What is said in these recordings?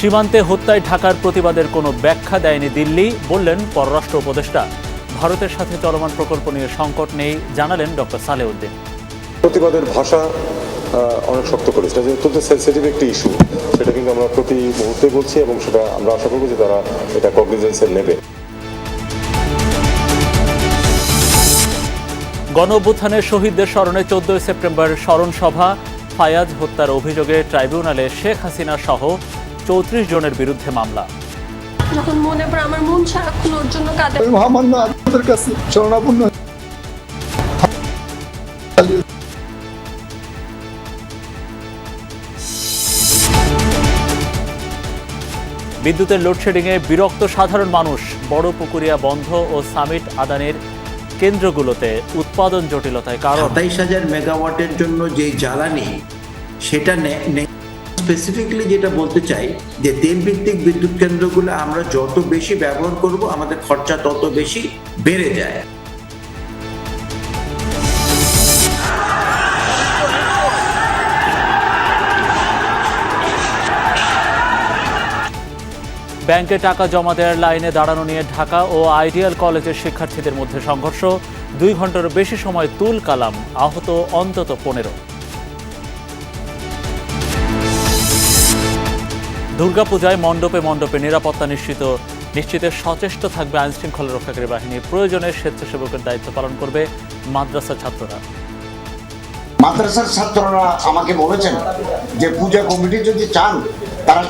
সীমান্তে হত্যায় ঢাকার প্রতিবাদের কোনো ব্যাখ্যা দেয়নি দিল্লি বললেন পররাষ্ট্র উপদেষ্টা। ভারতের সাথে চলমান প্রকল্প নিয়ে সংকট নেই জানালেন ডক্টর সালেউদ্দিন। প্রতিবাদের ভাষা অনেক শক্ত করেছে। যে অত্যন্ত সেন্সিটিভ একটি ইস্যু সেটা কিন্তু আমরা প্রতি মুহূর্তে বলছি এবং সেটা আমরা আশা করব যে তারা এটা কগনিজেন্সে নেবে। গণ শহীদদের স্মরণে চোদ্দই সেপ্টেম্বর স্মরণ সভা ফায়াজ হত্যার অভিযোগে ট্রাইব্যুনালে শেখ হাসিনা সহ চৌত্রিশ জনের বিরুদ্ধে মামলা। যখন মনে পড়ে আমার মন সারাক্ষণ ওর জন্য কাঁদে। মহামান্য আপনাদের কাছে শরণাপন্ন। বিদ্যুতের লোডশেডিংয়ে বিরক্ত সাধারণ মানুষ বড় পুকুরিয়া বন্ধ ও সামিট আদানের কেন্দ্রগুলোতে উৎপাদন জটিলতায় কারণ। সাতাইশ হাজার মেগাওয়াটের জন্য যে জ্বালানি সেটা স্পেসিফিকলি যেটা বলতে চাই, যে তেল ভিত্তিক বিদ্যুৎ কেন্দ্রগুলো আমরা যত বেশি ব্যবহার করব, আমাদের খরচা তত বেশি বেড়ে যায়। ব্যাংকে টাকা জমা দেওয়ার লাইনে দাঁড়ানো নিয়ে ঢাকা ও আইডিয়াল কলেজের শিক্ষার্থীদের মধ্যে সংঘর্ষ। দুই ঘণ্টার বেশি সময় তুল কালাম, আহত অন্তত পনেরো। দুর্গাপূজায় মণ্ডপে মণ্ডপে নিরাপত্তা নিশ্চিত নিশ্চিতে সচেষ্ট থাকবে আইন শৃঙ্খলা রক্ষাকারী বাহিনী। প্রয়োজনে স্বেচ্ছাসেবকের দায়িত্ব পালন করবে মাদ্রাসা ছাত্ররা। মাদ্রাসার ছাত্ররা আমাকে বলেছেন যে পূজা কমিটি যদি চান তারা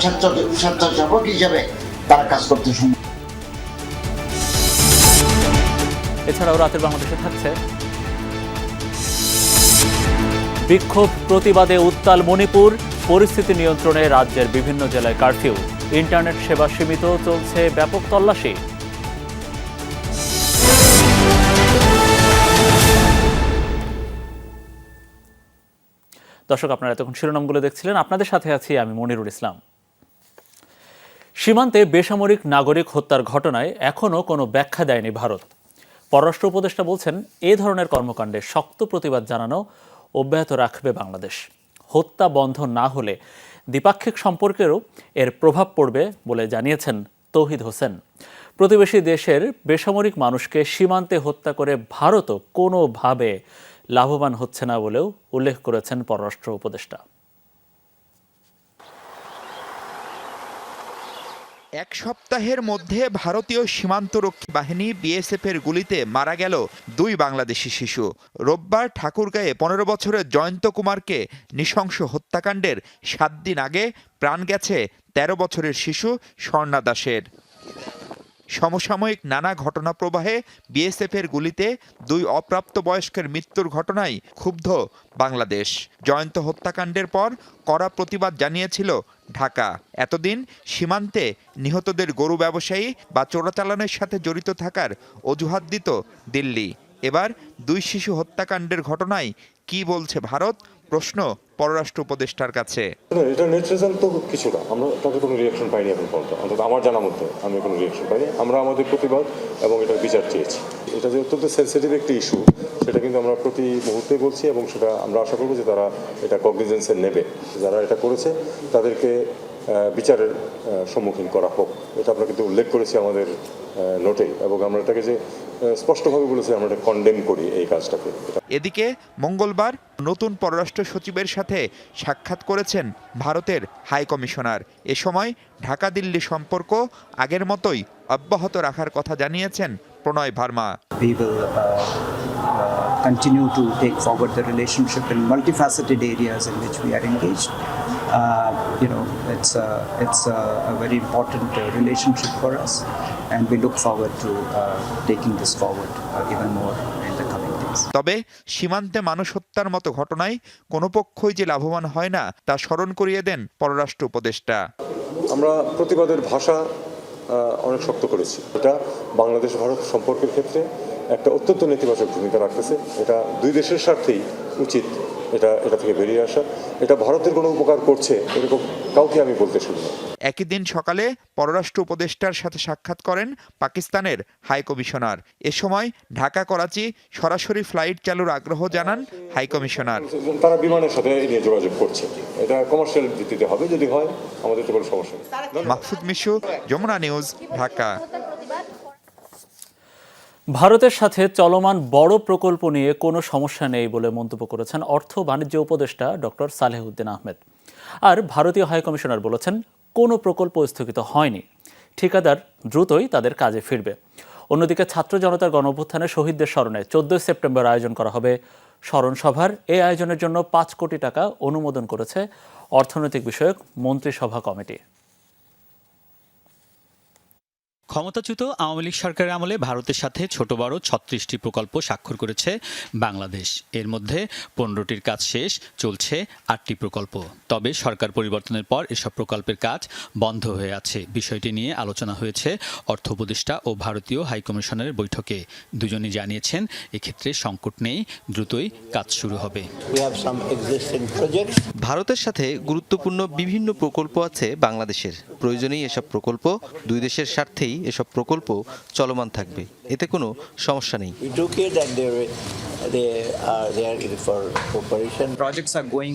স্বেচ্ছাসেবক হিসেবে তারা কাজ করতে সম্ভব এছাড়াও রাতের বাংলাদেশে থাকছে বিক্ষোভ প্রতিবাদে উত্তাল মণিপুর। পরিস্থিতি নিয়ন্ত্রণে রাজ্যের বিভিন্ন জেলায় কারফিউ। ইন্টারনেট সেবা সীমিত, চলছে ব্যাপক তল্লাশি। দর্শক, আপনারা এতক্ষণ শিরোনামগুলো দেখছিলেন। আপনাদের সাথে আছি আমি মনিরুল ইসলাম। সীমান্তে বেসামরিক নাগরিক হত্যার ঘটনায় এখনও কোনো ব্যাখ্যা দেয়নি ভারত। পররাষ্ট্র উপদেষ্টা বলছেন, এ ধরনের কর্মকাণ্ডে শক্ত প্রতিবাদ জানানো অব্যাহত রাখবে বাংলাদেশ। হত্যা বন্ধ না হলে দ্বিপাক্ষিক সম্পর্কেরও এর প্রভাব পড়বে বলে জানিয়েছেন তৌহিদ হোসেন। প্রতিবেশী দেশের বেসামরিক মানুষকে সীমান্তে হত্যা করে ভারতও কোনোভাবে লাভবান হচ্ছে না বলেও উল্লেখ করেছেন পররাষ্ট্র উপদেষ্টা। এক সপ্তাহের মধ্যে ভারতীয় সীমান্তরক্ষী বাহিনী বিএসএফ এর গুলিতে মারা গেল দুই বাংলাদেশি শিশু। রোববার ঠাকুরগাঁয়ে পনেরো বছরের জয়ন্ত কুমারকে নৃশংস হত্যাকাণ্ডের সাত দিন আগে প্রাণ গেছে ১৩ বছরের শিশু স্বর্ণা দাসের। সমসাময়িক নানা ঘটনা প্রবাহে বিএসএফ এর গুলিতে দুই অপ্রাপ্তবয়স্কের মৃত্যুর ঘটনায় ক্ষুব্ধ বাংলাদেশ। জয়ন্ত হত্যাকাণ্ডের পর কড়া প্রতিবাদ জানিয়েছিল ঢাকা। এতদিন সীমান্তে নিহতদের গরু ব্যবসায়ী বা চোরাচালানের সাথে জড়িত থাকার অজুহাত দিত দিল্লি। এবার দুই শিশু হত্যাকাণ্ডের ঘটনায় কি বলছে ভারত? প্রশ্ন পররাষ্ট্র উপদেষ্টার কাছে। এটা নেট তো কিছু না। আমরা তাতে কোনো রিয়াকশন পাইনি এখন পর্যন্ত। অন্তত আমার জানা মধ্যে আমি কোনো রিয়াকশন পাইনি। আমরা আমাদের প্রতিবাদ এবং এটার বিচার চেয়েছি। এটা যে অত্যন্ত সেন্সিটিভ একটি ইস্যু সেটা কিন্তু আমরা প্রতি মুহূর্তে বলছি এবং সেটা আমরা আশা করব যে তারা এটা কগনিজেন্সে নেবে। যারা এটা করেছে, তাদেরকে বিচারের সম্মুখীন করা হোক। এটা আমরা কিন্তু উল্লেখ করেছি আমাদের নোটে এবং আমরা এটাকে যে স্পষ্টভাবে বলেছে আমরা এটা কন্ডেম করি এই কাজটাকে। এদিকে মঙ্গলবার নতুন পররাষ্ট্র সচিবের সাথে সাক্ষাৎ করেছেন ভারতের হাই কমিশনার। এ সময় ঢাকা দিল্লি সম্পর্ক আগের মতোই অব্যাহত রাখার কথা জানিয়েছেন প্রণয় Verma. We will uh, uh, continue to take forward the relationship in multifaceted areas in which we are engaged. Uh, you know, it's a, it's a, a very important uh, relationship for us, and we look forward to uh, taking this forward uh, even more in the coming days. তবে সীমান্তে মানুষ হত্যার মতো ঘটনায় কোনো পক্ষই যে লাভবান হয় না তা স্মরণ করিয়ে দেন পররাষ্ট্র উপদেষ্টা। আমরা প্রতিবাদের ভাষা অনেক শক্ত করেছি। এটা বাংলাদেশ ভারত সম্পর্কের ক্ষেত্রে একটা অত্যন্ত নেতিবাচক ভূমিকা রাখতেছে। এটা দুই দেশের স্বার্থেই উচিত এটা এটা থেকে বেরিয়ে আসা। এটা ভারতের কোনো উপকার করছে এরকম কাউকে আমি বলতে শুনি একই দিন সকালে পররাষ্ট্র উপদেষ্টার সাথে সাক্ষাৎ করেন পাকিস্তানের হাই কমিশনার। এ সময় ঢাকা করাচি সরাসরি ফ্লাইট চালুর আগ্রহ জানান হাই কমিশনার। তারা বিমানের সাথে এই নিয়ে যোগাযোগ করছে। এটা কমার্শিয়াল ভিত্তিতে হবে যদি হয় আমাদের তো কোনো সমস্যা নেই। মাহফুজ মিশু যমুনা নিউজ ঢাকা। ভারতের সাথে চলমান বড় প্রকল্প নিয়ে কোনো সমস্যা নেই বলে মন্তব্য করেছেন অর্থ বাণিজ্য উপদেষ্টা ডক্টর সালেহউদ্দিন আহমেদ। আর ভারতীয় হাইকমিশনার বলেছেন, কোনো প্রকল্প স্থগিত হয়নি। ঠিকাদার দ্রুতই তাদের কাজে ফিরবে। অন্যদিকে ছাত্র জনতার গণ অভ্যুত্থানে শহীদদের স্মরণে চোদ্দই সেপ্টেম্বর আয়োজন করা হবে স্মরণ সভার। এই আয়োজনের জন্য পাঁচ কোটি টাকা অনুমোদন করেছে অর্থনৈতিক বিষয়ক মন্ত্রিসভা কমিটি। ক্ষমতাচ্যুত আওয়ামী লীগ সরকারের আমলে ভারতের সাথে ছোট বড় ছত্রিশটি প্রকল্প স্বাক্ষর করেছে বাংলাদেশ। এর মধ্যে পনেরোটির কাজ শেষ চলছে আটটি প্রকল্প। তবে সরকার পরিবর্তনের পর এসব প্রকল্পের কাজ বন্ধ হয়ে আছে। বিষয়টি নিয়ে আলোচনা হয়েছে অর্থ উপদেষ্টা ও ভারতীয় হাইকমিশনের বৈঠকে। দুজনই জানিয়েছেন এক্ষেত্রে সংকট নেই দ্রুতই কাজ শুরু হবে। ভারতের সাথে গুরুত্বপূর্ণ বিভিন্ন প্রকল্প আছে বাংলাদেশের। প্রয়োজনেই এসব প্রকল্প দুই দেশের স্বার্থেই এসব প্রকল্প চলমান থাকবে। এতে কোনো সমস্যা নেই।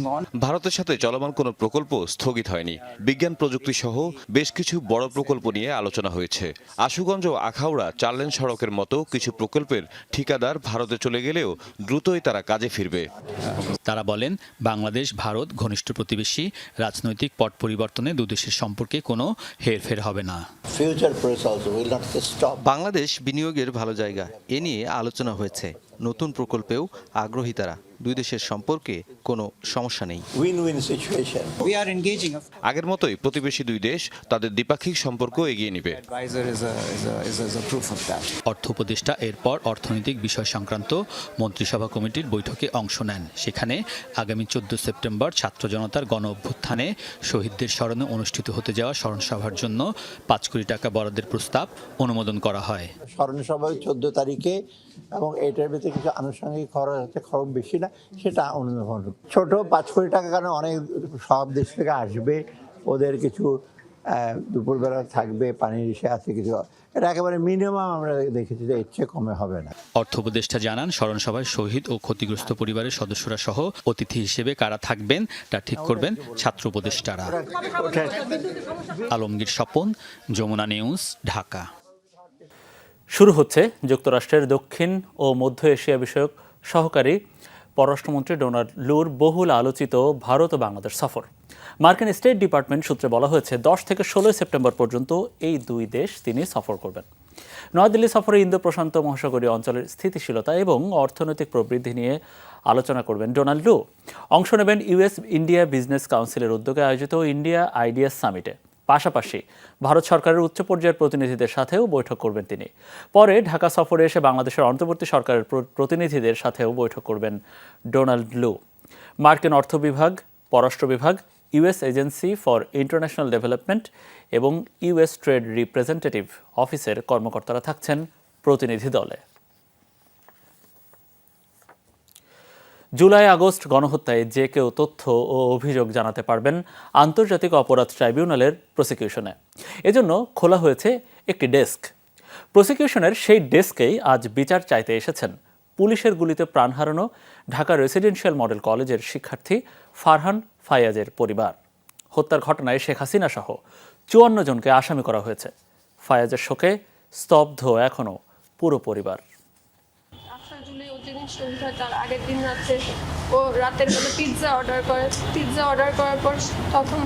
On. ভারতের সাথে চলমান কোনো প্রকল্প স্থগিত হয়নি। বিজ্ঞান প্রযুক্তি সহ বেশ কিছু বড় প্রকল্প নিয়ে আলোচনা হয়েছে। আশুগঞ্জ ও আখাউড়া চারলেন সড়কের মতো কিছু প্রকল্পের ঠিকাদার ভারতে চলে গেলেও দ্রুতই তারা কাজে ফিরবে। তারা বলেন বাংলাদেশ ভারত ঘনিষ্ঠ প্রতিবেশী রাজনৈতিক পট পরিবর্তনে দুদেশের সম্পর্কে কোনো হেরফের হবে না। বাংলাদেশ বিনিয়োগের ভালো জায়গা। এ নিয়ে আলোচনা হয়েছে। নতুন প্রকল্পেও আগ্রহী তারা। দুই দেশের সম্পর্কে কোনো সমস্যা নেই। আগের মতোই প্রতিবেশী দুই দেশ তাদের দ্বিপাক্ষিক সম্পর্ক এগিয়ে নেবে. অর্থ উপদেষ্টা এরপর অর্থনৈতিক বিষয় সংক্রান্ত মন্ত্রিসভা কমিটির বৈঠকে অংশ নেন। সেখানে আগামী চোদ্দ সেপ্টেম্বর ছাত্র জনতার গণ অভ্যুত্থানে শহীদদের স্মরণে অনুষ্ঠিত হতে যাওয়া স্মরণসভার জন্য পাঁচ কোটি টাকা বরাদ্দের প্রস্তাব অনুমোদন করা হয়। স্মরণ সভা চোদ্দ তারিখে এবং এটার ভিতরে কিছু আনুষঙ্গিক খরচ আছে খরচ বেশি না। সেটা অনুধাবন ছোট পাঁচ কোটি টাকা কারণে অনেক সব দেশ থেকে আসবে? ওদের কিছু দুপুরবেলা থাকবে পানির ইসে আছে কিছু। এটা একেবারে মিনিমাম আমরা দেখেছি যে এর চেয়ে কমে হবে না। অর্থ উপদেষ্টা জানান স্মরণসভায় শহীদ ও ক্ষতিগ্রস্ত পরিবারের সদস্যরা সহ অতিথি হিসেবে কারা থাকবেন তা ঠিক করবেন ছাত্র উপদেষ্টারা। আলমগীর স্বপন যমুনা নিউজ ঢাকা। শুরু হচ্ছে যুক্তরাষ্ট্রের দক্ষিণ ও মধ্য এশিয়া বিষয়ক সহকারী পররাষ্ট্রমন্ত্রী ডোনাল্ড লুর বহুল আলোচিত ভারত ও বাংলাদেশ সফর। মার্কিন স্টেট ডিপার্টমেন্ট সূত্রে বলা হয়েছে, দশ থেকে ষোলোই সেপ্টেম্বর পর্যন্ত এই দুই দেশ তিনি সফর করবেন। নয়াদিল্লি সফরে ইন্দো প্রশান্ত মহাসাগরীয় অঞ্চলের স্থিতিশীলতা এবং অর্থনৈতিক প্রবৃদ্ধি নিয়ে আলোচনা করবেন ডোনাল্ড লু অংশ নেবেন ইউএস ইন্ডিয়া বিজনেস কাউন্সিলের উদ্যোগে আয়োজিত ইন্ডিয়া আইডিয়াস সামিটে। পাশাপাশি ভারত সরকারের উচ্চ পর্যায়ের প্রতিনিধিদের সাথেও বৈঠক করবেন তিনি। পরে ঢাকা সফরে এসে বাংলাদেশের অন্তর্বর্তী সরকারের প্রতিনিধিদের সাথেও বৈঠক করবেন ডোনাল্ড লু। মার্কিন অর্থ বিভাগ, পররাষ্ট্র বিভাগ US agency for international development এবং ইউএস ট্রেড রিপ্রেজেন্টেটিভ অফিসের কর্মকর্তারা থাকছেন প্রতিনিধি দলে। জুলাই আগস্ট গণহত্যায় যে কেউ তথ্য ও অভিযোগ জানাতে পারবেন আন্তর্জাতিক অপরাধ ট্রাইব্যুনালের প্রসিকিউশনে। এজন্য খোলা হয়েছে একটি ডেস্ক। প্রসিকিউশনের সেই ডেস্কেই আজ বিচার চাইতে এসেছেন। পুলিশের গুলিতে প্রাণ হারানো ঢাকা রেসিডেন্সিয়াল মডেল কলেজের শিক্ষার্থী ফারহান ফায়াজের পরিবার। হত্যার ঘটনায় শেখ হাসিনা সহ চুয়ান্ন জনকে আসামি করা হয়েছে। ফায়াজের শোকে স্তব্ধ এখনও পুরো পরিবার। আটটা জুলাই ও যেদিন হয় তার আগের দিন রাত্রে ও রাতের বেলা পিৎজা অর্ডার করে। পিৎজা অর্ডার করার পর তখন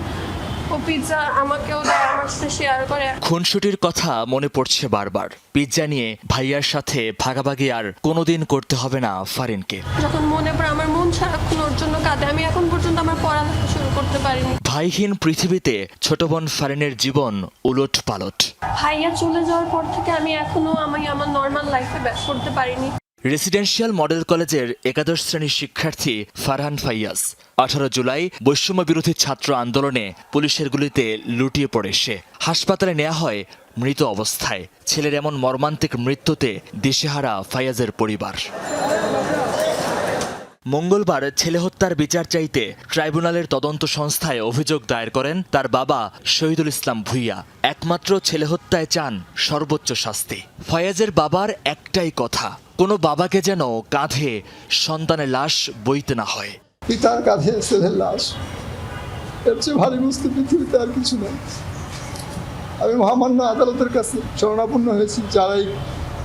ও পিৎজা আমাকেও দেয় আমার সাথে শেয়ার করে। খুনসুটির কথা মনে পড়ছে বারবার। পিৎজা নিয়ে ভাইয়ার সাথে ভাগাভাগি আর কোনোদিন করতে হবে না ফারিনকে। যখন মনে পড়ে আমার মন সারাক্ষণ ওর জন্য কাঁদে আমি এখন পর্যন্ত আমার পড়ালেখা শুরু করতে পারিনি। ভাইহীন পৃথিবীতে ছোট বোন ফারিনের জীবন উলট পালট ভাইয়া চলে যাওয়ার পর থেকে আমি এখনও আমি আমার নর্মাল লাইফে ব্যাক করতে পারিনি। রেসিডেন্সিয়াল মডেল কলেজের একাদশ শ্রেণির শিক্ষার্থী ফারহান ফাইয়াস আঠারো জুলাই বৈষম্য বিরোধী ছাত্র আন্দোলনে পুলিশের গুলিতে লুটিয়ে পড়ে সে। হাসপাতালে নেওয়া হয় মৃত অবস্থায়। ছেলের এমন মর্মান্তিক মৃত্যুতে দিশেহারা ফাইয়াজের পরিবার। মঙ্গলবার ছেলে হত্যার বিচার চাইতে ট্রাইব্যুনালের তদন্ত সংস্থায় অভিযোগ দায়ের করেন তার বাবা শহীদুল ইসলাম ভুইয়া। একমাত্র ছেলে হত্যায় চান সর্বোচ্চ শাস্তি। ফয়াজের বাবার একটাই কথা কোনো বাবাকে যেন কাঁধে সন্তানের লাশ বইতে না হয়। পিতার কাঁধে ছেলের লাশ। এর চেয়ে ভারী বস্তু পৃথিবীতে আর কিছু নেই। আমি মহামান্য আদালতের কাছে শরণাপন্ন হয়েছি যারাই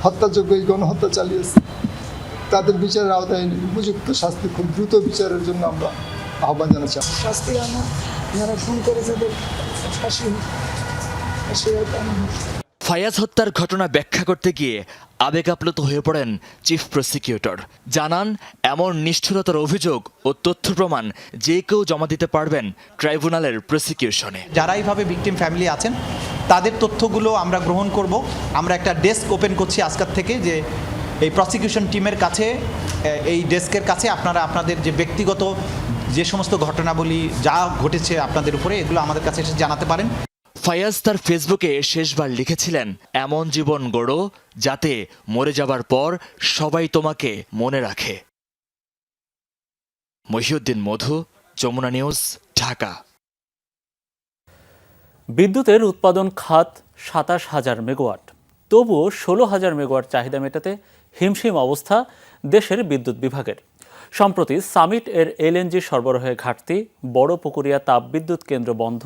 হত্যাযোগ্য এই গণহত্যা চালিয়েছে। তাদের বিচারের আওতায় উপযুক্ত শাস্তি খুব দ্রুত বিচারের জন্য আমরা আহ্বান জানাচ্ছি। শাস্তি আমার। যারা ফোন করে তাদের ফাঁসি। ফায়াজ হত্যার ঘটনা ব্যাখ্যা করতে গিয়ে আবেগাপ্লুত হয়ে পড়েন চিফ প্রসিকিউটর। জানান, এমন নিষ্ঠুরতার অভিযোগ ও তথ্য প্রমাণ যে কেউ জমা দিতে পারবেন ট্রাইব্যুনালের প্রসিকিউশনে। যারা এইভাবে ভিকটিম ফ্যামিলি আছেন, তাদের তথ্যগুলো আমরা গ্রহণ করব। আমরা একটা ডেস্ক ওপেন করছি আজকের থেকে যে এই প্রসিকিউশন টিমের কাছে এই ডেস্কের কাছে আপনারা আপনাদের যে ব্যক্তিগত যে সমস্ত ঘটনাবলী যা ঘটেছে আপনাদের উপরে, এগুলো আমাদের কাছে এসে জানাতে পারেন। ফায়াজ তার ফেসবুকে শেষবার লিখেছিলেন, এমন জীবন গড়ো যাতে মরে যাবার পর সবাই তোমাকে মনে রাখে। মহিউদ্দিন মধু, যমুনা নিউজ, ঢাকা। বিদ্যুতের উৎপাদন খাত সাতাশ হাজার মেগাওয়াট। তবুও ষোলো হাজার মেগাওয়াট চাহিদা মেটাতে হিমশিম অবস্থা দেশের বিদ্যুৎ বিভাগের। সম্প্রতি সামিট এর এলএনজি সরবরাহে ঘাটতি, বড় পুকুরিয়া তাপবিদ্যুৎ কেন্দ্র বন্ধ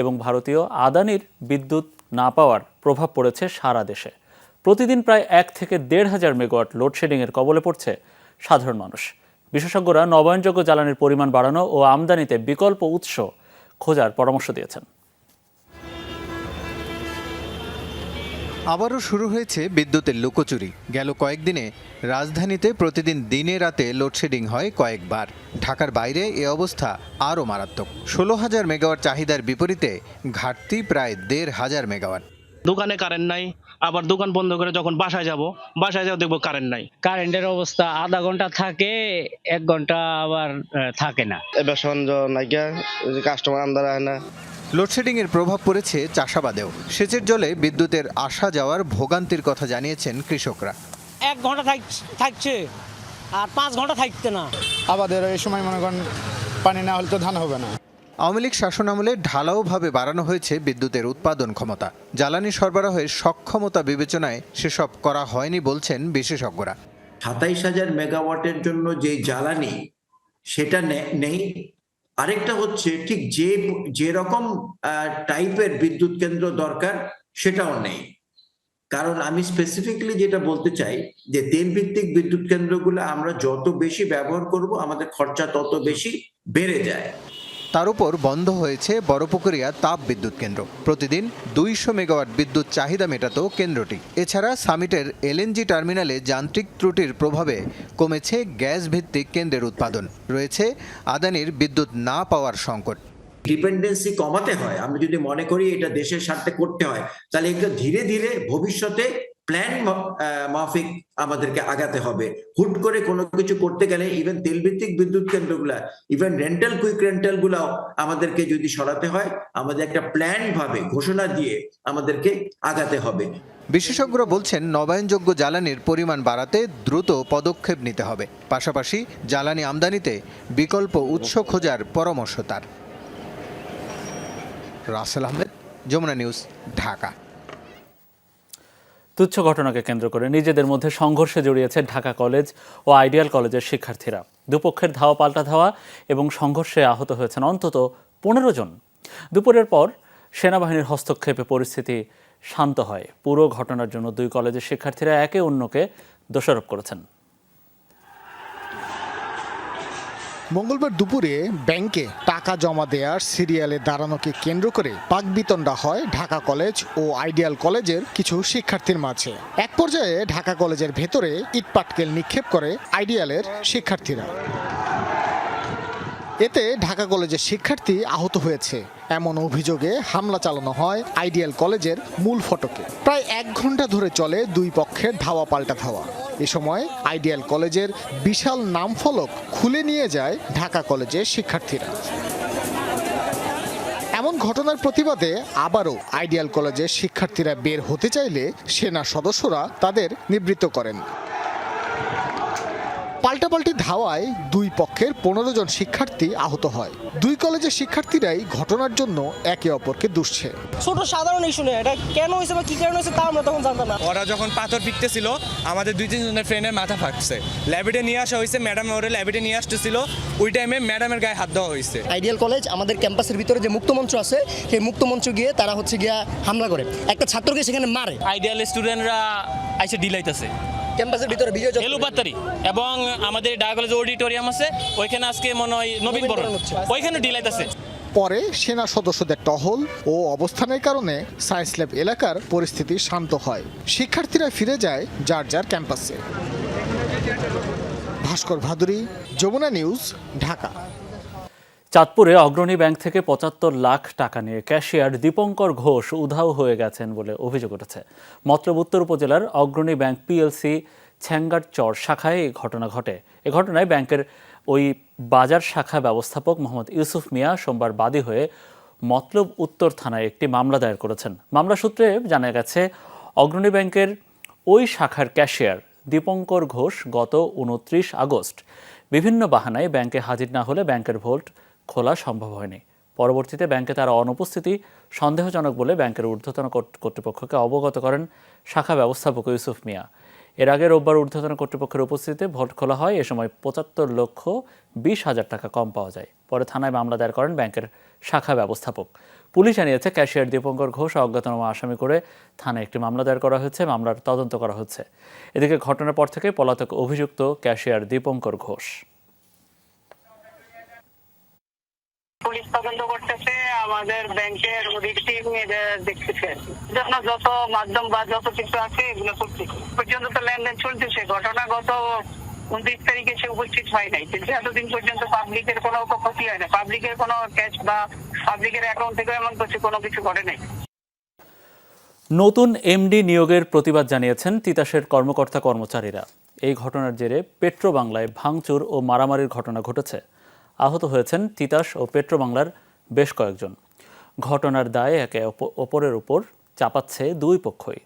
এবং ভারতীয় আদানির বিদ্যুৎ না পাওয়ার প্রভাব পড়েছে সারা দেশে। প্রতিদিন প্রায় এক থেকে দেড় হাজার মেগাওয়াট লোডশেডিংয়ের কবলে পড়ছে সাধারণ মানুষ। বিশেষজ্ঞরা নবায়নযোগ্য জ্বালানির পরিমাণ বাড়ানো ও আমদানিতে বিকল্প উৎস খোঁজার পরামর্শ দিয়েছেন। আবারও শুরু হয়েছে বিদ্যুতের লুকোচুরি। গেল কয়েকদিনে রাজধানীতে প্রতিদিন দিনে রাতে লোডশেডিং হয় কয়েকবার। ঢাকার বাইরে এ অবস্থা আরও মারাত্মক। ষোলো হাজার মেগাওয়াট চাহিদার বিপরীতে ঘাটতি প্রায় দেড় হাজার মেগাওয়াট। দোকানে কারেন্ট নাই আবার দোকান বন্ধ করে যখন বাসায় যাব বাসায় যাও দেখব কারেন্ট নাই। কারেন্টের অবস্থা আধা ঘণ্টা থাকে এক ঘণ্টা আবার থাকে না। এবার সঞ্জয় নাইকা কাস্টমার আন্দার হয় না। লোডশেডিংয়ের প্রভাব পড়েছে চাষাবাদেও। সেচের জলে বিদ্যুতের আসা যাওয়ার ভোগান্তির কথা জানিয়েছেন কৃষকরা। এক ঘণ্টা থাক- থাকছে আর পাঁচ ঘণ্টা থাকতে না। আমাদের এই সময় মনে করেন পানি না হলে তো ধান হবে না। আওয়ামী লীগ শাসনামলে ঢালাওভাবে বাড়ানো হয়েছে বিদ্যুতের উৎপাদন ক্ষমতা। জ্বালানি সরবরাহের সক্ষমতা বিবেচনায় সেসব করা হয়নি বলছেন বিশেষজ্ঞরা। সাতাইশ হাজার মেগাওয়াটের জন্য যে জ্বালানি সেটা নেই আরেকটা হচ্ছে ঠিক যে যেরকম টাইপের বিদ্যুৎ কেন্দ্র দরকার, সেটাও নেই। কারণ আমি স্পেসিফিকলি যেটা বলতে চাই, যে তেল ভিত্তিক বিদ্যুৎ কেন্দ্রগুলো আমরা যত বেশি ব্যবহার করব, আমাদের খরচা তত বেশি বেড়ে যায়। তার উপর বন্ধ হয়েছে বড়পুকুরিয়া তাপ বিদ্যুৎ কেন্দ্র। প্রতিদিন দুইশো মেগাওয়াট বিদ্যুৎ চাহিদা মেটাতো কেন্দ্রটি। এছাড়া সামিটের এলএনজি টার্মিনালে যান্ত্রিক ত্রুটির প্রভাবে কমেছে গ্যাস ভিত্তিক কেন্দ্রের উৎপাদন। রয়েছে আদানির বিদ্যুৎ না পাওয়ার সংকট। ডিপেন্ডেন্সি কমাতে হয়। আমি যদি মনে করি এটা দেশের স্বার্থে করতে হয়, তাহলে এগুলো ধীরে ধীরে ভবিষ্যতে প্ল্যান মাফিক আমাদেরকে আগাতে হবে। হুট করে কোনো কিছু করতে গেলে ইভেন তেলভিত্তিক বিদ্যুৎ কেন্দ্রগুলা ইভেন রেন্টাল কুইক রেন্টাল গুলাও আমাদেরকে যদি সরাতে হয়, আমাদের একটা প্ল্যান ভাবে, ঘোষণা দিয়ে আমাদেরকে আগাতে হবে। বিশেষজ্ঞরা বলছেন নবায়নযোগ্য জ্বালানির পরিমাণ বাড়াতে দ্রুত পদক্ষেপ নিতে হবে। পাশাপাশি জ্বালানি আমদানিতে বিকল্প উৎস খোঁজার পরামর্শ তার। রাসেল আহমেদ, যমুনা নিউজ, ঢাকা। তুচ্ছ ঘটনাকে কেন্দ্র করে নিজেদের মধ্যে সংঘর্ষে জড়িয়েছে ঢাকা কলেজ ও আইডিয়াল কলেজের শিক্ষার্থীরা। দুপক্ষের ধাওয়া পাল্টা ধাওয়া এবং সংঘর্ষে আহত হয়েছেন অন্তত পনেরো জন। দুপুরের পর সেনাবাহিনীর হস্তক্ষেপে পরিস্থিতি শান্ত হয়। পুরো ঘটনার জন্য দুই কলেজের শিক্ষার্থীরা একে অন্যকে দোষারোপ করেছেন। মঙ্গলবার দুপুরে ব্যাংকে টাকা জমা দেওয়ার সিরিয়ালে দাঁড়ানোকে কেন্দ্র করে পাকবিতণ্ডা হয় ঢাকা কলেজ ও আইডিয়াল কলেজের কিছু শিক্ষার্থীর মাঝে। এক পর্যায়ে ঢাকা কলেজের ভেতরে ইটপাটকেল নিক্ষেপ করে আইডিয়ালের শিক্ষার্থীরা। এতে ঢাকা কলেজের শিক্ষার্থী আহত হয়েছে। এমন অভিযোগে হামলা চালানো হয় আইডিয়াল কলেজের মূল ফটকে। প্রায় এক ঘণ্টা ধরে চলে দুই পক্ষের ধাওয়া পাল্টা ধাওয়া। এ সময় আইডিয়াল কলেজের বিশাল নামফলক খুলে নিয়ে যায় ঢাকা কলেজের শিক্ষার্থীরা। এমন ঘটনার প্রতিবাদে আবারও আইডিয়াল কলেজের শিক্ষার্থীরা বের হতে চাইলে সেনা সদস্যরা তাদের নিবৃত্ত করেন। পাল্টাপাল্টি ধাওয়ায় দুই পক্ষের পনেরো জন শিক্ষার্থী আহত হয়। দুই কলেজের শিক্ষার্থীরাই ঘটনার জন্য একে অপরকে দুষছে। ছোট সাধারণ ইস্যু নেই এটা কেন হয়েছে বা কি কারণে হয়েছে তা আমরা তখন জানতাম না। ওরা যখন পাথর পিকতেছিল আমাদের দুই তিনজনের ফ্রেন্ডের মাথা ফাটছে। ল্যাবেটে নিয়ে আসা হয়েছে ম্যাডাম ওরা ল্যাবেটে নিয়ে আসতেছিল। ওই টাইমে ম্যাডামের গায়ে হাত দেওয়া হয়েছে। আইডিয়াল কলেজ আমাদের ক্যাম্পাসের ভিতরে যে মুক্ত মঞ্চ আছে সেই মুক্ত মঞ্চ গিয়ে তারা হচ্ছে গিয়া হামলা করে। একটা ছাত্রকে সেখানে মারে। আইডিয়াল স্টুডেন্টরা আইসে ডিলাইতেছে ক্যাম্পাসের ভিতরে বিজয় এলুপাতারি এবং আমাদের ডায়া কলেজ অডিটোরিয়াম আছে ওইখানে আজকে মনে হয় নবীন বরণ ওইখানে ডিলাইতেছে পরে সেনা সদস্যদের টহল ও অবস্থানের কারণে সায়েন্স ল্যাব এলাকার পরিস্থিতি শান্ত হয়। শিক্ষার্থীরা ফিরে যায় যার যার ক্যাম্পাসে। ভাস্কর ভাদুরী যমুনা নিউজ ঢাকা। চাঁদপুরে অগ্রণী ব্যাংক থেকে পঁচাত্তর লাখ টাকা নিয়ে ক্যাশিয়ার দীপঙ্কর ঘোষ উধাও হয়ে গেছেন বলে অভিযোগ উঠেছে। মতলব উত্তর উপজেলার অগ্রণী ব্যাংক পিএলসি ছ্যাঙ্গারচর শাখায় এই ঘটনা ঘটে। এ ঘটনায় ব্যাংকের ওই বাজার শাখা ব্যবস্থাপক মোহাম্মদ ইউসুফ মিয়া সোমবার বাদী হয়ে মতলব উত্তর থানায় একটি মামলা দায়ের করেছেন। মামলা সূত্রে জানা গেছে, অগ্রণী ব্যাংকের ওই শাখার ক্যাশিয়ার দীপঙ্কর ঘোষ গত উনত্রিশ আগস্ট বিভিন্ন বাহানায় ব্যাংকে হাজির না হলে ব্যাংকের ভোল্ট খোলা সম্ভব হয়নি। পরবর্তীতে ব্যাংকে তার অনুপস্থিতি সন্দেহজনক বলে ব্যাংকের ঊর্ধ্বতন কর্ত- কর্তৃপক্ষকে অবগত করেন শাখা ব্যবস্থাপক ইউসুফ মিয়া। এর আগে রোববার ঊর্ধ্বতন কর্তৃপক্ষের উপস্থিতিতে ভোট খোলা হয়। এ সময় পঁচাত্তর লক্ষ বিশ হাজার টাকা কম পাওয়া যায়। পরে থানায় মামলা দায়ের করেন ব্যাংকের শাখা ব্যবস্থাপক। পুলিশ জানিয়েছে, ক্যাশিয়ার দীপঙ্কর ঘোষ অজ্ঞাতনামা আসামি করে থানায় একটি মামলা দায়ের করা হয়েছে। মামলার তদন্ত করা হচ্ছে। এদিকে ঘটনার পর থেকে পলাতক অভিযুক্ত ক্যাশিয়ার দীপঙ্কর ঘোষ পুলিশ তদন্ত করতেছে আমাদের ব্যাংকের দেখতেছে জন্য যত মাধ্যম বা যত কিছু আছে এগুলো করতেছে পর্যন্ত তো লেনদেন চলতেছে ঘটনা গত উনত্রিশ তারিখে সে উপস্থিত হয় নাই। কিন্তু এতদিন পর্যন্ত পাবলিকের কোনো ক্ষতি হয় না। পাবলিকের কোনো ক্যাশ বা পাবলিকের অ্যাকাউন্ট থেকে এমন কিছু কোনো কিছু ঘটে নাই। নতুন এমডি নিয়োগের প্রতিবাদ জানিয়েছেন তিতাসের কর্মকর্তা কর্মচারীরা। এই ঘটনার জেরে পেট্রো বাংলায় ভাঙচুর ও মারামারির ঘটনা ঘটেছে। আহত হয়েছেন তিতাস ও পেট্রো বাংলার বেশ কয়েকজন। ঘটনার দায়ে একে অপ- অপরের উপর চাপাচ্ছে দুই পক্ষই।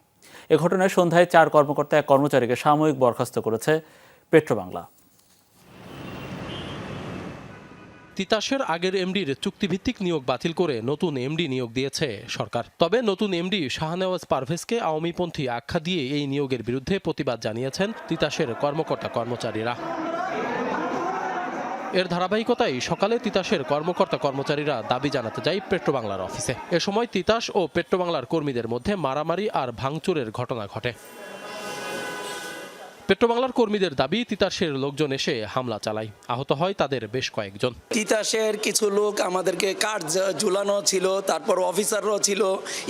এ ঘটনায় সন্ধ্যায় চার কর্মকর্তা, এক কর্মচারীকে সাময়িক বরখাস্ত করেছে পেট্রো বাংলা তিতাসের আগের এমডির চুক্তিভিত্তিক নিয়োগ বাতিল করে নতুন এমডি নিয়োগ দিয়েছে সরকার। তবে নতুন এমডি শাহনেওয়াজ পারভেজকে আওয়ামীপন্থী আখ্যা দিয়ে এই নিয়োগের বিরুদ্ধে প্রতিবাদ জানিয়েছেন তিতাসের কর্মকর্তা কর্মচারীরা এর ধারাবাহিকতায় সকালে তিতাসের কর্মকর্তা কর্মচারীরা দাবি জানাতে যায় পেট্রোবাংলার অফিসে। এ সময় তিতাস ও পেট্রোবাংলার কর্মীদের মধ্যে মারামারি আর ভাঙচুরের ঘটনা ঘটে। পেট্রোবাংলার কর্মীদের দাবি তিতাসের লোকজন এসে হামলা চালায়। আহত হয় তাদের বেশ কয়েকজন। তিতাসের কিছু লোক আমাদেরকে কাঠ ঝুলানো ছিল তারপর অফিসাররাও ছিল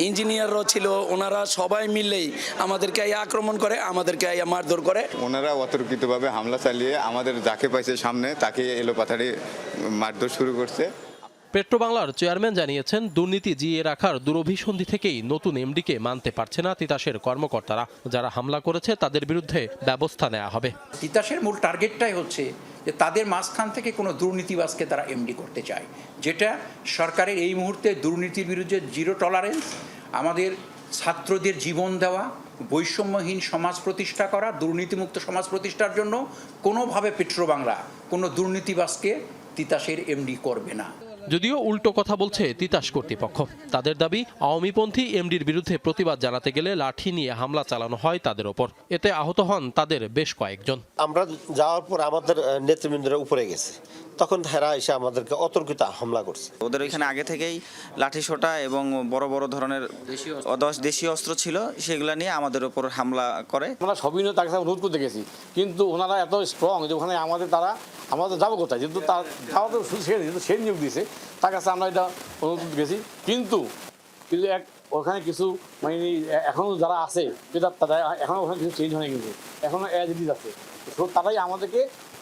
ইঞ্জিনিয়াররাও ছিল ওনারা সবাই মিলেই আমাদেরকে এই আক্রমণ করে আমাদেরকে এই মারধর করে। ওনারা অতর্কিতভাবে হামলা চালিয়ে আমাদের যাকে পাইছে সামনে তাকে এলো পাথারি মারধর শুরু করছে। পেট্রোবাংলার চেয়ারম্যান জানিয়েছেন, দুর্নীতি জিয়ে রাখার দুরভিসন্ধি থেকেই নতুন এমডিকে মানতে পারছে না তিতাসের কর্মকর্তারা। যারা হামলা করেছে, তাদের বিরুদ্ধে ব্যবস্থা নেওয়া হবে। তিতাসের মূল টার্গেটটাই হচ্ছে যে তাদের মাঝখান থেকে কোনো দুর্নীতিবাজকে তারা এমডি করতে চায়। যেটা সরকারের এই মুহূর্তে দুর্নীতির বিরুদ্ধে জিরো টলারেন্স, আমাদের ছাত্রদের জীবন দেওয়া, বৈষম্যহীন সমাজ প্রতিষ্ঠা করা, দুর্নীতিমুক্ত সমাজ প্রতিষ্ঠার জন্য কোনোভাবে পেট্রো বাংলা কোনো দুর্নীতিবাজকে তিতাসের এমডি করবে না। যদিও উল্টো কথা বলছে তিতাস কর্তৃপক্ষ। তাদের দাবি আওয়ামীপন্থী এমডির বিরুদ্ধে প্রতিবাদ জানাতে গেলে লাঠি নিয়ে হামলা চালানো হয় তাদের ওপর। এতে আহত হন তাদের বেশ কয়েকজন। আমরা যাওয়ার পর আমাদের নেতৃবৃন্দরা উপরে গেছে। তখন তারা এসে আমাদেরকে অতর্কিত হামলা করছে। ওদের ওইখানে আগে থেকেই লাঠি সোটা এবং বড় বড় ধরনের দশ দেশীয় অস্ত্র ছিল সেগুলো নিয়ে আমাদের উপর হামলা করে। আমরা সবই তাকে রোধ করতে গেছি। কিন্তু ওনারা এত স্ট্রং যে ওখানে আমাদের তারা আমাদের যাব কোথায়? যেহেতু তার যাওয়া তো সে যেহেতু সে নিয়োগ দিয়েছে, তার কাছে আমরা এটা অনুরোধ গেছি কিন্তু কিন্তু এক ওখানে কিছু মানে এখনও যারা আছে, যেটা তারা এখনও ওখানে কিছু চেঞ্জ হয়নি কিন্তু। এখনও অ্যাজ ইট আছে। তো তারাই আমাদেরকে,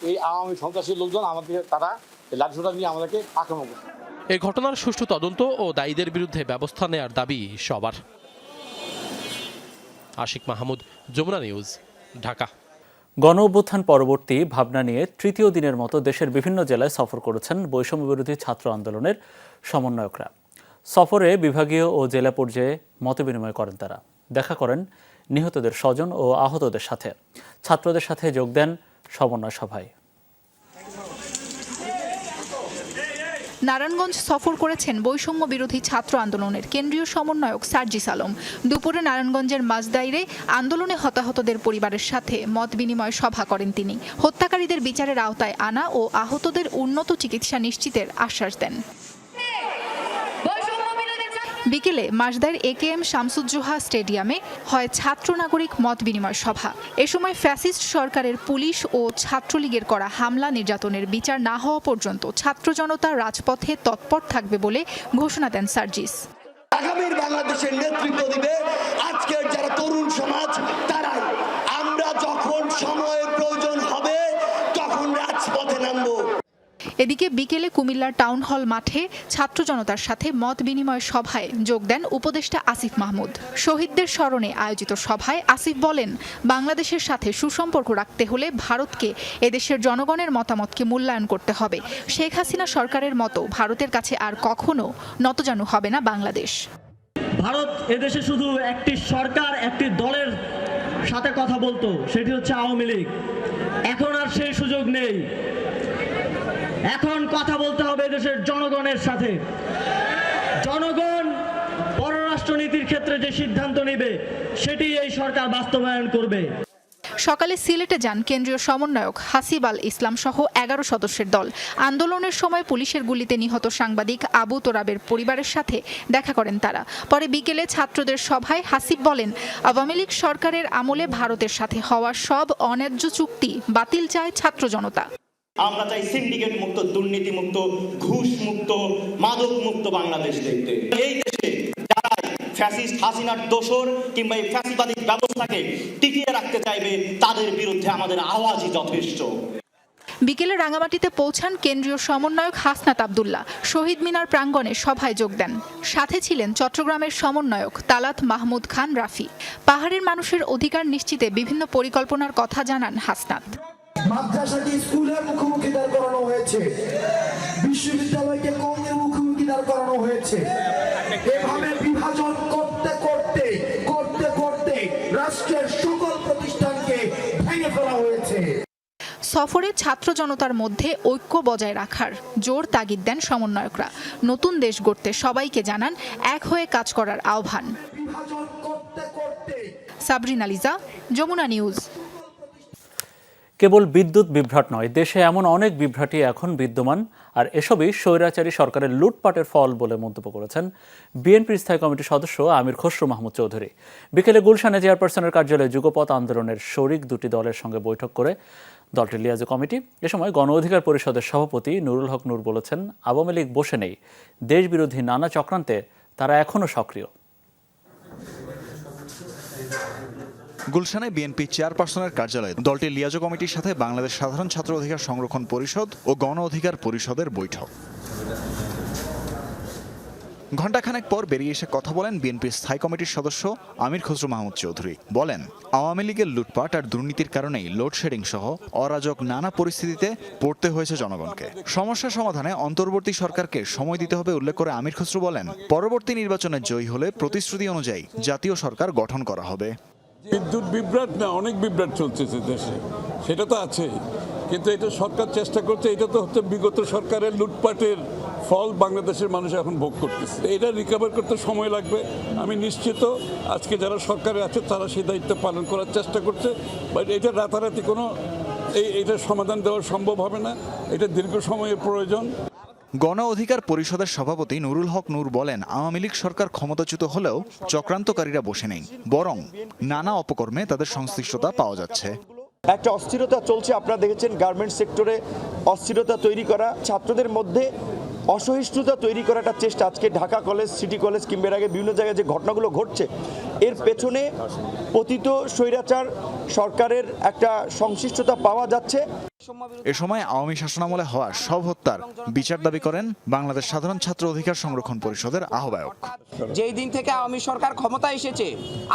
এই আওয়ামী সন্ত্রাসী লোকজন আমাদেরকে, তারা এই লাঠি নিয়ে আমাদেরকে আক্রমণ করছে। এই ঘটনার সুষ্ঠু তদন্ত ও দায়ীদের বিরুদ্ধে ব্যবস্থা নেয়ার দাবি সবার। আশিক মাহমুদ, যমুনা নিউজ, ঢাকা। গণ অভ্যুত্থান পরবর্তী ভাবনা নিয়ে তৃতীয় দিনের মতো দেশের বিভিন্ন জেলায় সফর করেছেন বৈষম্য বিরোধী ছাত্র আন্দোলনের সমন্বয়করা। সফরে বিভাগীয় ও জেলা পর্যায়ে মতবিনিময় করেন তারা। দেখা করেন নিহতদের স্বজন ও আহতদের সাথে। ছাত্রদের সাথে যোগ দেন সমন্বয় সভায়। নারায়ণগঞ্জ সফর করেছেন বৈষম্য বিরোধী ছাত্র আন্দোলনের কেন্দ্রীয় সমন্বয়ক সার্জিস আলম। দুপুরে নারায়ণগঞ্জের মাজদাইরে আন্দোলনে হতাহতদের পরিবারের সাথে মত বিনিময় সভা করেন তিনি। হত্যাকারীদের বিচারের আওতায় আনা ও আহতদের উন্নত চিকিৎসা নিশ্চিতের আশ্বাস দেন। বিকেলে মাসদার এ কে এম শামসুজ্জোহা স্টেডিয়ামে হয় ছাত্র নাগরিক মত বিনিময় সভা। এ সময় ফ্যাসিস্ট সরকারের পুলিশ ও ছাত্রলীগের করা হামলা, নির্যাতনের বিচার না হওয়া পর্যন্ত ছাত্র জনতা রাজপথে তৎপর থাকবে বলে ঘোষণা দেন সার্জিস। আগামীর বাংলাদেশের নেতৃত্ব দিবে আজকের যারা তরুণ সমাজ, তারাই। আমরা যখন সময়ের প্রয়োজন হবে, তখন রাজপথে নামবো। এদিকে বিকেলে কুমিল্লার টাউন হল মাঠে ছাত্র জনতার সাথে মত বিনিময় সভায় যোগ দেন উপদেষ্টা আসিফ মাহমুদ। শহীদদের স্মরণে আয়োজিত সভায় আসিফ বলেন, বাংলাদেশের সাথে সুসম্পর্ক রাখতে হলে ভারতকে এদেশের জনগণের মতামতকে মূল্যায়ন করতে হবে। শেখ হাসিনা সরকারের মতো ভারতের কাছে আর কখনো নতজানু হবে না বাংলাদেশ। ভারত এদেশে শুধু একটি সরকার, একটি দলের সাথে কথা বলতো, সেটি হচ্ছে আওয়ামী লীগ। এখন আর সেই সুযোগ নেই। এখন কথা বলতে হবে দেশের জনগণের সাথে। জনগণ পররাষ্ট্রনীতির ক্ষেত্রে যে সিদ্ধান্ত নেবে সেটি এই সরকার বাস্তবায়ন করবে। সকালে সিলেটে যান কেন্দ্রীয় সমন্বয়ক হাসিব আল ইসলাম সহ এগারো সদস্যের দল। আন্দোলনের সময় পুলিশের গুলিতে নিহত সাংবাদিক আবু তোরাবের পরিবারের সাথে দেখা করেন তারা। পরে বিকেলে ছাত্রদের সভায় হাসিব বলেন, আওয়ামী লীগ সরকারের আমলে ভারতের সাথে হওয়া সব অন্যায্য চুক্তি বাতিল চায় ছাত্র জনতা। আমরা চাই সিন্ডিকেট মুক্ত, দুর্নীতি মুক্ত, ঘুষ মুক্ত, মাদক মুক্ত বাংলাদেশ দেখতে। এই দেশে যারা ফ্যাসিস্ট হাসিনার দোসর কিংবা এই ব্যবস্থাকে টিকিয়ে রাখতে চাইবে, তাদের বিরুদ্ধে আমাদের আওয়াজই যথেষ্ট। বিকেলে রাঙামাটিতে পৌঁছান কেন্দ্রীয় সমন্বয়ক হাসনাত আবদুল্লাহ। শহীদ মিনার প্রাঙ্গণে সভায় যোগ দেন। সাথে ছিলেন চট্টগ্রামের সমন্বয়ক তালাত মাহমুদ খান রাফি। পাহাড়ের মানুষের অধিকার নিশ্চিতে বিভিন্ন পরিকল্পনার কথা জানান হাসনাত। মাদ্রাসাটি স্কুলের মুখোমুখি দাঁড় করানো হয়েছে। বিশ্ববিদ্যালয়কে কমের মুখোমুখি দাঁড় করানো হয়েছে। এভাবে বিভাজন করতে করতে করতে করতে রাষ্ট্রের সকল প্রতিষ্ঠানকে ভেঙে ফেলা হয়েছে। সফরে ছাত্র জনতার মধ্যে ঐক্য বজায় রাখার জোর তাগিদ দেন সমন্বয়করা। নতুন দেশ গড়তে সবাইকে জানান এক হয়ে কাজ করার আহ্বান। সাবরিন আলিজা যমুনা নিউজ। কেবল বিদ্যুৎ বিভ্রাট নয়, দেশে এমন অনেক বিভ্রাটই এখন বিদ্যমান, আর এসবই স্বৈরাচারী সরকারের লুটপাটের ফল বলে মন্তব্য করেছেন বিএনপির স্থায়ী কমিটির সদস্য আমির খসরু মাহমুদ চৌধুরী। বিকেলে গুলশানে চেয়ারপারসনের কার্যালয়ে যুগপথ আন্দোলনের শরিক দুটি দলের সঙ্গে বৈঠক করে দলটির লিয়াজো কমিটি। এ সময় গণ অধিকার পরিষদের সভাপতি নুরুল হক নূর বলেছেন, আওয়ামী লীগ বসে নেই, দেশবিরোধী নানা চক্রান্তে তারা এখনও সক্রিয়। গুলশানে বিএনপি চেয়ারপারসনের কার্যালয়ে দলটির লিয়াজো কমিটির সাথে বাংলাদেশ সাধারণ ছাত্র অধিকার সংরক্ষণ পরিষদ ও গণ অধিকার পরিষদের বৈঠক। ঘণ্টাখানেক পর বেরিয়ে এসে কথা বলেন বিএনপির স্থায়ী কমিটির সদস্য আমির খসরু মাহমুদ চৌধুরী। বলেন, আওয়ামী লীগের লুটপাট আর দুর্নীতির কারণেই লোডশেডিং সহ অরাজক নানা পরিস্থিতিতে পড়তে হয়েছে জনগণকে। সমস্যা সমাধানে অন্তর্বর্তী সরকারকে সময় দিতে হবে উল্লেখ করে আমির খসরু বলেন, পরবর্তী নির্বাচনে জয়ী হলে প্রতিশ্রুতি অনুযায়ী জাতীয় সরকার গঠন করা হবে। বিদ্যুৎ বিভ্রাট না, অনেক বিভ্রাট চলতেছে দেশে। সেটা তো আছেই। কিন্তু এটা সরকার চেষ্টা করছে, এটা তো হচ্ছে বিগত সরকারের লুটপাটের ফল বাংলাদেশের মানুষ এখন ভোগ করতেছে। এটা রিকভার করতে সময় লাগবে, আমি নিশ্চিত। আজকে যারা সরকারে আছে, তারা সেই দায়িত্ব পালন করার চেষ্টা করছে। বাট এটা রাতারাতি কোনো, এই এটার সমাধান দেওয়া সম্ভব হবে না। এটা দীর্ঘ সময়ের প্রয়োজন। গণ অধিকার পরিষদের সভাপতি নুরুল হক নূর বলেন, আওয়ামী লীগ সরকার ক্ষমতাচ্যুত হলেও চক্রান্তকারীরা বসে নেই, বরং নানা অপকর্মে তাদের সংশ্লিষ্টতা পাওয়া যাচ্ছে। একটা অস্থিরতা চলছে, আপনারা দেখেছেন গার্মেন্টস সেক্টরে অস্থিরতা তৈরি করা, ছাত্রদের মধ্যে অসহিষ্ণুতা তৈরি করার একটা চেষ্টা। আজকে ঢাকা কলেজ সিটি কলেজ কিংবা আগে বিভিন্ন জায়গায় যে ঘটনাগুলো ঘটছে, এর পেছনে পতিত স্বৈরাচার সরকারের একটা সংশ্লিষ্টতা পাওয়া যাচ্ছে। এ সময় আওয়ামী শাসনামলে হওয়া সব হত্যার বিচার দাবি করেন বাংলাদেশ সাধারণ ছাত্র অধিকার সংরক্ষণ পরিষদের আহ্বায়ক। যেই দিন থেকে আওয়ামী সরকার ক্ষমতা এসেছে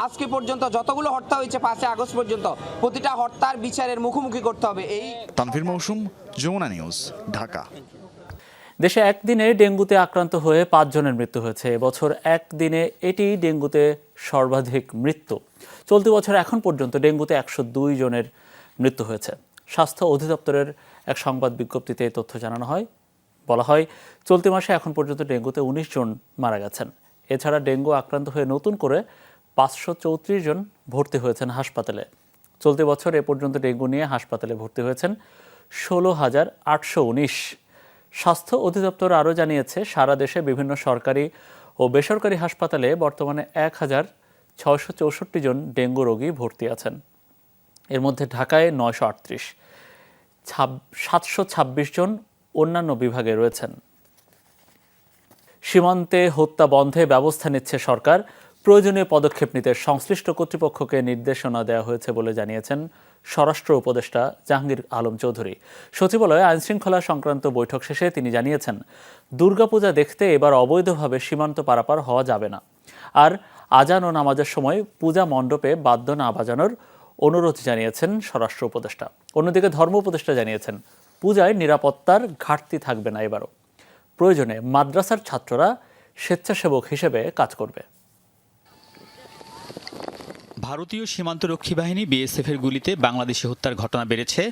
আজকে পর্যন্ত যতগুলো হত্যা হয়েছে পাঁচই আগস্ট পর্যন্ত প্রতিটা হত্যার বিচারের মুখোমুখি করতে হবে এই তানভীর মৌসুম যমুনা নিউজ ঢাকা। দেশে একদিনে ডেঙ্গুতে আক্রান্ত হয়ে পাঁচজনের মৃত্যু হয়েছে। এবছর একদিনে এটি ডেঙ্গুতে সর্বাধিক মৃত্যু। চলতি বছর এখন পর্যন্ত ডেঙ্গুতে একশো দুই জনের মৃত্যু হয়েছে। স্বাস্থ্য অধিদপ্তরের এক সংবাদ বিজ্ঞপ্তিতে এই তথ্য জানানো হয়। বলা হয়, চলতি মাসে এখন পর্যন্ত ডেঙ্গুতে উনিশ জন মারা গেছেন। এছাড়া ডেঙ্গু আক্রান্ত হয়ে নতুন করে পাঁচশো চৌত্রিশ জন ভর্তি হয়েছেন হাসপাতালে। চলতি বছর এ পর্যন্ত ডেঙ্গু নিয়ে হাসপাতালে ভর্তি হয়েছেন ষোলো হাজার আটশো উনিশ। স্বাস্থ্য অধিদপ্তর আরও জানিয়েছে, সারা দেশে বিভিন্ন সরকারি ও বেসরকারি হাসপাতালে বর্তমানে এক হাজার ছয়শো চৌষট্টি জন ডেঙ্গু রোগী ভর্তি আছেন। এর মধ্যে ঢাকায় নয়শো আটত্রিশ। সাতশো ছাব্বিশ জন অন্যান্য বিভাগে রয়েছেন। সীমান্তে হত্যা বন্ধে ব্যবস্থা নিচ্ছে সরকার। প্রয়োজনীয় পদক্ষেপ নিতে সংশ্লিষ্ট কর্তৃপক্ষকে নির্দেশনা দেওয়া হয়েছে বলে জানিয়েছেন স্বরাষ্ট্র উপদেষ্টা জাহাঙ্গীর আলম চৌধুরী। সচিবালয়ে আইনশৃঙ্খলা সংক্রান্ত বৈঠক শেষে তিনি জানিয়েছেন, দুর্গাপূজা দেখতে এবার অবৈধভাবে সীমান্ত পারাপার হওয়া যাবে না। আর আজান ও নামাজের সময় পূজা মণ্ডপে বাদ্য না বাজানোর অনুরোধ জানিয়েছেন স্বরাষ্ট্র উপদেষ্টা। অন্যদিকে ধর্ম উপদেষ্টা জানিয়েছেন, পূজায় নিরাপত্তার ঘাটতি থাকবে না এবারও। প্রয়োজনে মাদ্রাসার ছাত্ররা স্বেচ্ছাসেবক হিসেবে কাজ করবে। ভারতীয় সীমান্তরক্ষী বাহিনী বিএসএফ এর গুলিতে বাংলাদেশি হত্যার ঘটনা বেড়েছে।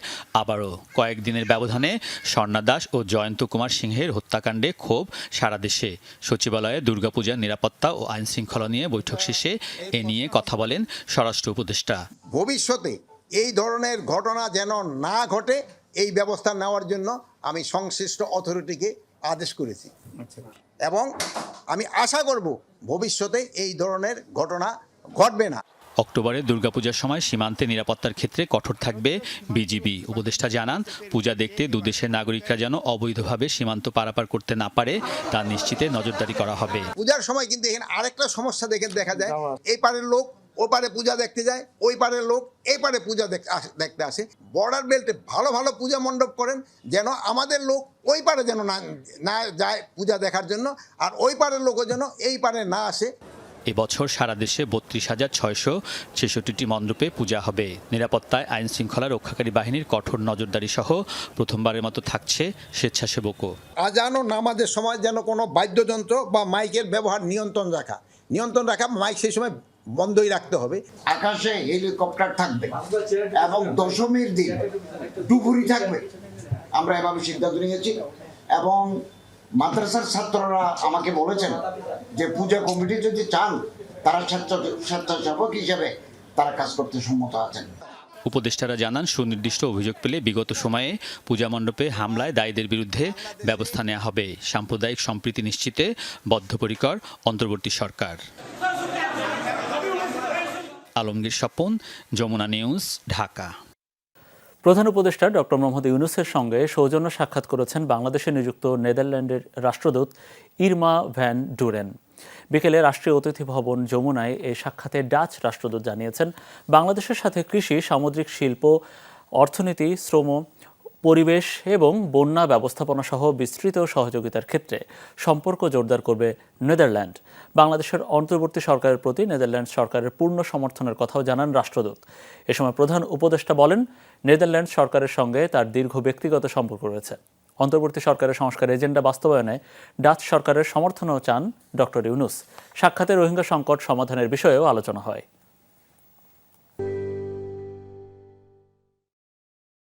আবারও কয়েকদিনের ব্যবধানে স্বর্ণা দাস ও জয়ন্ত কুমার সিংহের হত্যাকাণ্ডে ক্ষোভ সারা দেশে। সচিবালয়ে দুর্গাপূজার নিরাপত্তা ও আইন শৃঙ্খলা নিয়ে বৈঠক শেষে এ নিয়ে কথা বলেন স্বরাষ্ট্র উপদেষ্টা। ভবিষ্যতে এই ধরনের ঘটনা যেন না ঘটে এই ব্যবস্থা নেওয়ার জন্য আমি সংশ্লিষ্ট অথরিটিকে আদেশ করেছি। এবং আমি আশা করব ভবিষ্যতে এই ধরনের ঘটনা ঘটবে না। অক্টোবরে দুর্গাপূজার সময় সীমান্তে নিরাপত্তার ক্ষেত্রে কঠোর থাকবে বিজিবি। উপদেষ্টা জানান, পূজা দেখতে দুদেশের নাগরিকরা যেন অবৈধভাবে সীমান্ত পারাপার করতে না পারে, তা নিশ্চিতে নজরদারি করা হবে। পূজার সময় কিন্তু এখানে আরেকটা সমস্যা দেখে দেখা যায়, এই পারের লোক ও পারে পূজা দেখতে যায়, ওই পারের লোক এই পারে পূজা দেখতে আসে। বর্ডার বেল্টে ভালো ভালো পূজা মণ্ডপ করেন, যেন আমাদের লোক ওই পারে যেন না না যায় পূজা দেখার জন্য, আর ওই পারের লোকও যেন এই পারে না আসে। এবছর সারা দেশে বত্রিশ হাজার ছয়শো ছেষট্টিটি মণ্ডপে পূজা হবে। নিরাপত্তায় আইন শৃঙ্খলা রক্ষাকারী বাহিনীর কঠোর নজরদারি সহ প্রথমবারের মতো থাকছে স্বেচ্ছাসেবকও। আজান নামাজের সময় যেন কোনো বাদ্যযন্ত্র বা মাইকের ব্যবহার নিয়ন্ত্রণ রাখা। নিয়ন্ত্রণ রাখা মাইক সেই সময় বন্ধই রাখতে হবে। আকাশে হেলিকপ্টার থাকবে এবং দশমীর দিন ডুবুরি থাকবে। আমরা এভাবে সিদ্ধান্ত নিয়েছি এবং মাদ্রাসার ছাত্ররা আমাকে বলেছেন যে পূজা কমিটি যদি চান, তারা স্বেচ্ছা- স্বেচ্ছাসেবক হিসেবে তারা কাজ করতে সম্মত আছেন। উপদেষ্টারা জানান, সুনির্দিষ্ট অভিযোগ পেলে বিগত সময়ে পূজা মণ্ডপে হামলায় দায়ীদের বিরুদ্ধে ব্যবস্থা নেওয়া হবে। সাম্প্রদায়িক সম্প্রীতি নিশ্চিতে বদ্ধপরিকর অন্তর্বর্তী সরকার। আলমগীর স্বপন, যমুনা নিউজ, ঢাকা। প্রধান উপদেষ্টা ডক্টর মোহাম্মদ ইউনুসের সঙ্গে সৌজন্য সাক্ষাৎ করেছেন বাংলাদেশে নিযুক্ত নেদারল্যান্ডের রাষ্ট্রদূত ইরমা ভ্যান ডুরেন। বিকেলে রাষ্ট্রীয় অতিথি ভবন যমুনায় এই সাক্ষাতে ডাচ রাষ্ট্রদূত জানিয়েছেন, বাংলাদেশের সাথে কৃষি, সামুদ্রিক শিল্প, অর্থনীতি, শ্রম পরিবেশ এবং বন্যা ব্যবস্থাপনা সহ বিস্তৃত সহযোগিতার ক্ষেত্রে সম্পর্ক জোরদার করবে নেদারল্যান্ড। বাংলাদেশের অন্তর্বর্তী সরকারের প্রতি নেদারল্যান্ড সরকারের পূর্ণ সমর্থনের কথাও জানান রাষ্ট্রদূত। এ সময় প্রধান উপদেষ্টা বলেন, নেদারল্যান্ড সরকারের সঙ্গে তার দীর্ঘ ব্যক্তিগত সম্পর্ক রয়েছে। অন্তর্বর্তী সরকারের সংস্কার এজেন্ডা বাস্তবায়নে ডাচ সরকারের সমর্থনও চান ডক্টর ইউনুস। সাক্ষাতে রোহিঙ্গা সংকট সমাধানের বিষয়েও আলোচনা হয়।